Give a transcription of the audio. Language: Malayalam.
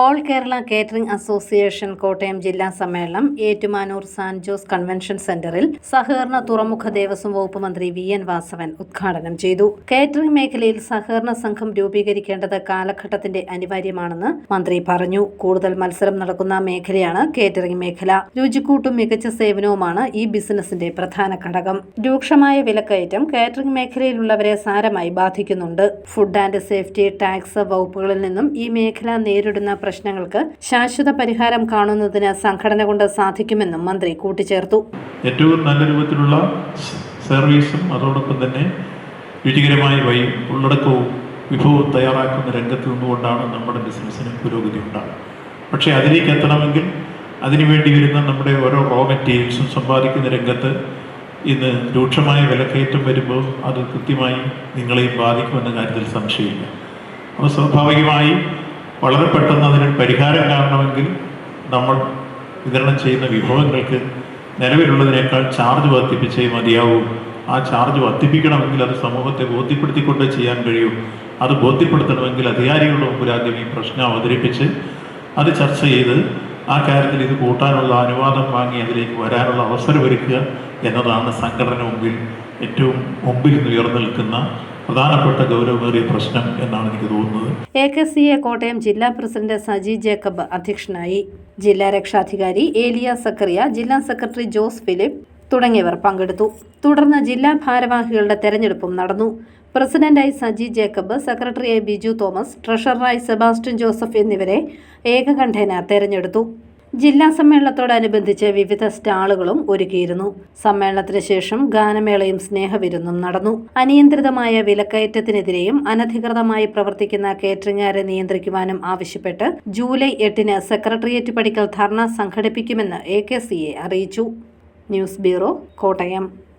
All Kerala catering association Kottayam ജില്ലാ സമ്മേളനം ഏറ്റുമാനൂർ സാൻ ജോസ് കൺവെൻഷൻ സെന്ററിൽ സഹകരണ തുറമുഖ ദേവസ്വം വകുപ്പ് മന്ത്രി വി എൻ വാസവൻ ഉദ്ഘാടനം ചെയ്തു. കേറ്ററിംഗ് മേഖലയിൽ സഹകരണ സംഘം രൂപീകരിക്കേണ്ടത് കാലഘട്ടത്തിന്റെ അനിവാര്യമാണെന്ന് മന്ത്രി പറഞ്ഞു. കൂടുതൽ മത്സരം നടക്കുന്ന മേഖലയാണ് കേറ്ററിംഗ് മേഖല. രുചിക്കൂട്ടും മികച്ച സേവനവുമാണ് ഈ ബിസിനസിന്റെ പ്രധാന ഘടകം. രൂക്ഷമായ വിലക്കയറ്റം കേറ്ററിംഗ് മേഖലയിലുള്ളവരെ സാരമായി ബാധിക്കുന്നുണ്ട്. ഫുഡ് ആൻഡ് സേഫ്റ്റി ടാക്സ് വകുപ്പുകളിൽ നിന്നും ഈ മേഖല നേരിടുന്ന പ്രശ്നങ്ങൾക്ക് ശാശ്വത പരിഹാരം കാണുന്നതിന് സംഘടന കൊണ്ട് സാധിക്കുമെന്നും മന്ത്രി കൂട്ടിച്ചേർത്തു. ഏറ്റവും നല്ല രൂപത്തിലുള്ള സർവീസും അതോടൊപ്പം തന്നെ രുചികരമായ വഴി ഉള്ളടക്കവും വിഭവവും തയ്യാറാക്കുന്ന രംഗത്ത് നിന്നുകൊണ്ടാണ് നമ്മുടെ ബിസിനസ്സിന് പുരോഗതി ഉണ്ടാകുന്നത്. പക്ഷേ അതിലേക്ക് എത്തണമെങ്കിൽ അതിനുവേണ്ടി വരുന്ന നമ്മുടെ ഓരോ റോ മെറ്റീരിയൽസും സമ്പാദിക്കുന്ന രംഗത്ത് ഇന്ന് രൂക്ഷമായ വിലക്കയറ്റം വരുമ്പോൾ അത് കൃത്യമായി നിങ്ങളെയും ബാധിക്കുമെന്ന കാര്യത്തിൽ സംശയമില്ല. അപ്പോൾ സ്വാഭാവികമായി വളരെ പെട്ടെന്ന് അതിന് പരിഹാരം കാണണമെങ്കിൽ നമ്മൾ വിതരണം ചെയ്യുന്ന വിഭവങ്ങൾക്ക് നിലവിലുള്ളതിനേക്കാൾ ചാർജ് വർദ്ധിപ്പിച്ചേ മതിയാവൂ. ആ ചാർജ് വർദ്ധിപ്പിക്കണമെങ്കിൽ അത് സമൂഹത്തെ ബോധ്യപ്പെടുത്തിക്കൊണ്ട് ചെയ്യാൻ കഴിയൂ. അത് ബോധ്യപ്പെടുത്തണമെങ്കിൽ അധികാരികളുടെ മുമ്പിൽ ആദ്യം ഈ പ്രശ്നം അവതരിപ്പിച്ച് അത് ചർച്ച ചെയ്ത് ആ കാര്യത്തിൽ ഇത് കൂട്ടാനുള്ള അനുവാദം വാങ്ങി അതിലേക്ക് വരാനുള്ള അവസരമൊരുക്കുക എന്നതാണ് സംഘടന മുമ്പിൽ ഏറ്റവും മുമ്പിൽ നിന്ന് ഉയർന്നു നിൽക്കുന്ന പ്രധാനപ്പെട്ട ഗൗരവമേറിയ പ്രശ്നം എന്നാണ് എനിക്ക് തോന്നുന്നത്. A K C A Kottayam ജില്ലാ പ്രസിഡന്റ് സജി ജേക്കബ് അധ്യക്ഷനായി ജില്ലാ രക്ഷാധികാരി ഏലിയ സക്കറിയ ജില്ലാ സെക്രട്ടറി ജോസ് ഫിലിപ്പ് തുടങ്ങിയവർ പങ്കെടുത്തു. തുടർന്ന് ജില്ലാ ഭാരവാഹികളുടെ തെരഞ്ഞെടുപ്പും നടന്നു. പ്രസിഡന്റായി സജി ജേക്കബ് സെക്രട്ടറിയായി ബിജു തോമസ് ട്രഷററായി സെബാസ്റ്റ്യൻ ജോസഫ് എന്നിവരെ ഏകകണ്ഠേന തെരഞ്ഞെടുത്തു. ജില്ലാ സമ്മേളനത്തോടനുബന്ധിച്ച് വിവിധ സ്റ്റാളുകളും ഒരുക്കിയിരുന്നു. സമ്മേളനത്തിന് ശേഷം ഗാനമേളയും സ്നേഹവിരുന്നും നടന്നു. അനിയന്ത്രിതമായ വിലക്കയറ്റത്തിനെതിരെയും അനധികൃതമായി പ്രവർത്തിക്കുന്ന കേറ്ററിംഗുകാരെ നിയന്ത്രിക്കുവാനും ആവശ്യപ്പെട്ട് ജൂലൈ എട്ടിന് സെക്രട്ടേറിയറ്റ് പടിക്കൽ ധർണ സംഘടിപ്പിക്കുമെന്ന് എ കെ സി എ അറിയിച്ചു. News bureau Kottayam.